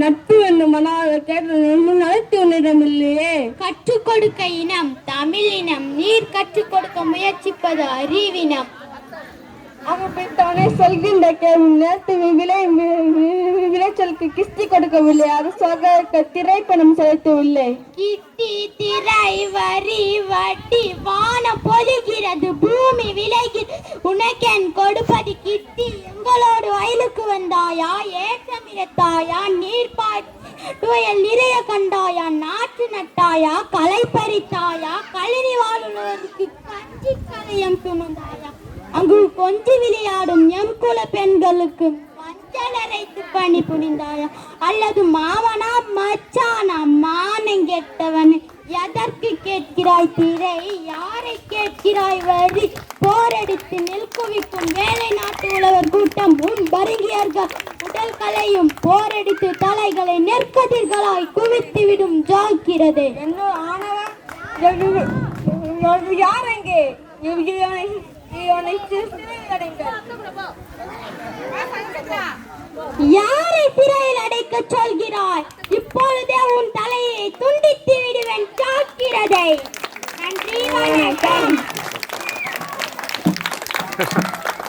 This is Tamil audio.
நட்பு என்னும் மனால் கேட்டு நடத்தி உன்னிடமில்லையே கற்றுக் கொடுக்க இனம் தமிழ் இனம் நீர் கற்றுக் கொடுக்க முயற்சிப்பது அறிவினம். அவனை சொல்கின்ற கேள்வி நேற்று விளை விளைச்சலுக்கு கிஸ்தி கொடுக்கவில்லை. அரசாக திரைப்பணம் செலுத்தவில்லை. கிட்டி திரை வரி வட்டி வானம் பொழிகிறது. பூமி விலகி உனக்கென் கொடுப்பது எங்களோடு கண்டாயா? வந்தாயா நீர் பாய் துயல் நிறைய கண்டாயா? நாற்று நட்டாயா? களை பறித்தாயா? கழனி வாழுள்ளவருக்கு கஞ்சி கலையம் சுமந்தாயா? அங்கு கொஞ்சி விளையாடும் எம் குல பெண்களுக்கு மஞ்சளரைத்து பணி புரிந்தாயா? அல்லது மாவனா மச்சானா மானம் கெட்டவன் எதற்கு கேட்கிறாய் திரை? யாரை கேட்கிறாய் வரி? போரடித்து நெல் குவிக்கும் வேலை நாட்டு கூட்டம் உன் வருகியர்கள் உடல் களையும் போரடித்து தலைகளை நெற்கதிர்களாய் குவித்து விடும் ஜாக்கிரதை யார் அங்கே? யாரை சிறையில் அடைக்க சொல்கிறாய்? இப்பொழுதே உன் தலையை துண்டித்து விடுவேன் ஜாக்கிரதை. நன்றி வணக்கம்.